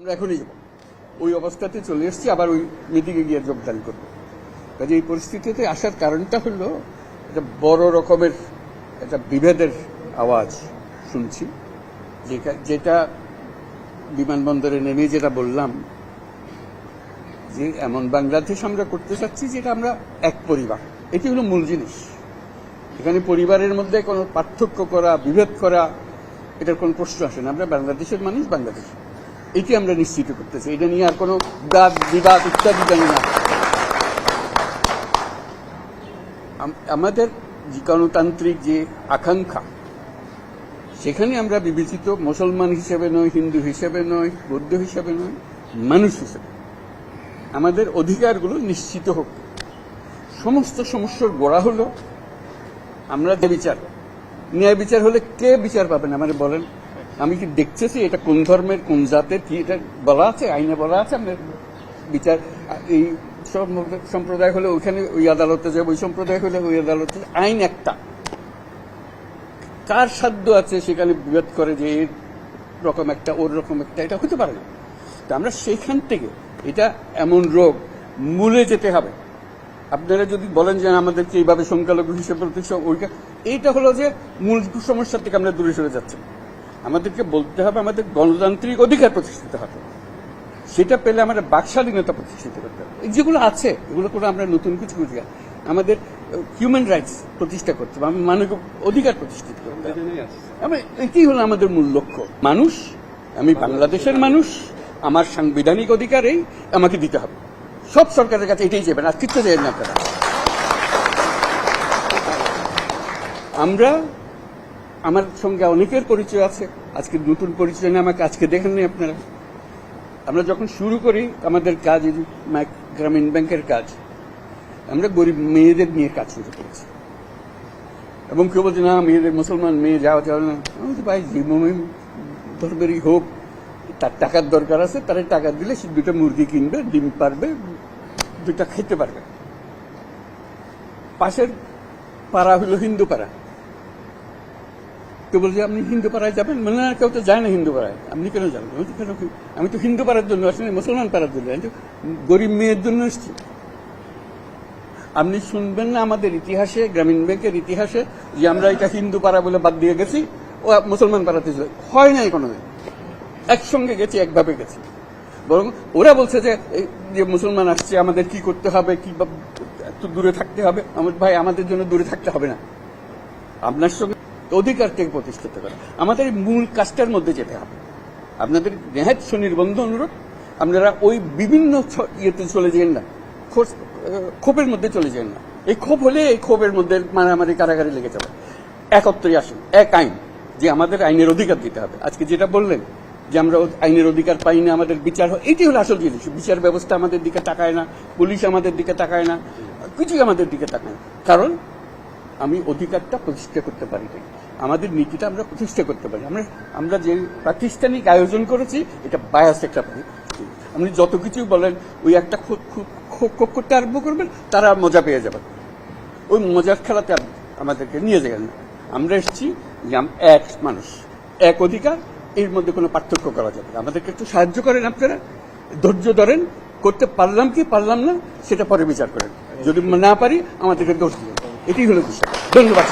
আমরা এখনই যাব। ওই অবস্থাতে চলে এসেছি, আবার ওই মিটিংয়ে গিয়ে যোগদান করব। কাজে এই পরিস্থিতিতে আসার কারণটা হলো একটা বড় রকমের একটা বিভেদের আওয়াজ শুনছি, যেটা যেটা বিমানবন্দরে নেমে যেটা বললাম, যে এমন বাংলাদেশ আমরা করতে চাচ্ছি যেটা আমরা এক পরিবার। এটি হলো মূল জিনিস। এখানে পরিবারের মধ্যে কোনো পার্থক্য করা, বিভেদ করা, এটার কোনো প্রশ্ন আসে না। আমরা বাংলাদেশের মানুষ বাংলাদেশ। এটি আমরা নিশ্চিত করতেছি। এটা নিয়ে আর কোনো বাদ বিবাদ ইত্যাদি জানি না। আমাদের গণতান্ত্রিক যে আকাঙ্ক্ষা, সেখানে আমরা বিবেচিত মুসলমান হিসেবে নয় হিন্দু হিসেবে নয় বৌদ্ধ হিসেবে নয় মানুষ হিসেবে আমাদের অধিকারগুলো নিশ্চিত হোক। সমস্ত সমস্যার গোড়া হলো আমরা যে বিচার, ন্যায় বিচার হলে কে বিচার পাবেন আমাদের বলেন আমি কি দেখতেছি এটা কোন ধর্মের, কোন জাতের, কি এটা বলা আছে, আইনে বলা আছে? আমাদের বিচার, এই সম্প্রদায় হলে ওইখানে ওই আদালতে যাবে ওই সম্প্রদায় হলে ওই আদালতে আইন একটা। কার সাধ্য আছে সেখানে বিভেদ করে যে এর রকম একটা, ওর রকম একটা? এটা হতে পারে না। তো আমরা সেইখান থেকে, এটা এমন রোগ, মূলে যেতে হবে। আপনারা যদি বলেন যে আমাদেরকে এইভাবে সংখ্যালঘু হিসেবে এইটা হলো যে মূল সমস্যা থেকে আমরা দূরে সরে যাচ্ছি। আমাদেরকে বলতে হবে আমাদের গণতান্ত্রিক অধিকার প্রতিষ্ঠিত হবে। সেটা পেলে আমাদের বাক স্বাধীনতা প্রতিষ্ঠিত করতে হবে। এই যেগুলো আছে এগুলো করে আমরা নতুন কিছু না। আমাদের হিউম্যান রাইটস প্রতিষ্ঠা করতে হবে আমাদের মানবিক অধিকার প্রতিষ্ঠিত করতে হবে। আমরা হলো আমাদের মূল লক্ষ্য। মানুষ আমি বাংলাদেশের মানুষ আমার সাংবিধানিক অধিকার এই আমাকে দিতে হবে। সব সরকারের কাছে এটাই চাইবেন আর কিচ্ছু চাইবেন না আপনারা আমরা আমার সঙ্গে অনেকের পরিচয় আছে। আজকে নতুন পরিচয় নিয়ে আমাকে আজকে দেখেননি আপনারা। আমরা যখন শুরু করি, আমাদের কাজ গ্রামীণ ব্যাংকের কাজ, আমরা গরিব মেয়েদের নিয়ে কাজ শুরু করেছি। এবং কেউ বলছে, না, মেয়েদের মুসলমান মেয়ে যাওয়া যাবে না। আমি ভাই, যে ধর্মেরই হোক, তার টাকার দরকার আছে, তারা টাকা দিলে সে দুটো মুরগি কিনবে, ডিম পারবে, দুটা খেতে পারবে। পাশের পাড়া হলো হিন্দু পাড়া। কেউ বলছে আপনি হিন্দু পাড়ায় যাবেন? মানে না, কেউ তো যায় না হিন্দু পাড়ায়। আপনি কেন যাবেন? আমি তো তো হিন্দু পাড়ার জন্য আসিনি, মুসলমান পাড়ার জন্য। তো গরিব মেয়ের জন্য এসেছি। আপনি শুনবেন না আমাদের ইতিহাসে, গ্রামীণ ব্যাংকের ইতিহাসে, যে আমরা এটা হিন্দু পাড়া বলে বাদ দিয়ে গেছি, ও মুসলমান পাড়াতে হয় নাই কোনোদিন। একসঙ্গে গেছি, একভাবে গেছি। বরং ওরা বলছে যে যে মুসলমান আসছে, আমাদের কি করতে হবে? কি দূরে থাকতে হবে? আমার ভাই, আমাদের জন্য দূরে থাকতে হবে না। আপনার সঙ্গে অধিকারকে প্রতিষ্ঠিত করা। আমাদের মূল কাজটার মধ্যে যেতে হবে। আপনাদের নেহাত সুনির্বন্ধ অনুরোধ, আপনারা ওই বিভিন্ন ইয়েতে চলে যান না ক্ষোভের মধ্যে চলে যান না। এই ক্ষোভ হলে এই ক্ষোভের মধ্যে মারামারি কারাগারি লেগে যাবে। একত্রে আসুন, এক আইন, যে আমাদের আইনের অধিকার দিতে হবে। আজকে যেটা বললেন, যে আমরা আইনের অধিকার পাই না, আমাদের বিচার হয়, এটি হলো আসল জিনিস। বিচার ব্যবস্থা আমাদের দিকে তাকায় না, পুলিশ আমাদের দিকে তাকায় না, কিছুই আমাদের দিকে তাকায় না। কারণ আমি অধিকারটা প্রতিষ্ঠা করতে পারি নাই। আমাদের নীতিটা আমরা প্রতিষ্ঠা করতে পারি। আমরা আমরা যে প্রাতিষ্ঠানিক আয়োজন করেছি, এটা বায়াস একটা আপনি যত কিছু বলেন, ওই একটা খো- খো- খো- খো- করতে আরম্ভ করবেন, তারা মজা পেয়ে যাবেন। ওই মজার খেলাতে আমাদেরকে নিয়ে যাবেন আমরা এসেছি, যে এক মানুষ, এক অধিকার, এর মধ্যে কোনো পার্থক্য করা যাবে আমাদেরকে একটু সাহায্য করেন আপনারা। ধৈর্য ধরেন, করতে পারলাম কি পারলাম না, সেটা পরে বিচার করেন। যদি না পারি, আমাদেরকে দোষ দিবেন। এটাই হলো বিষয়। ধন্যবাদ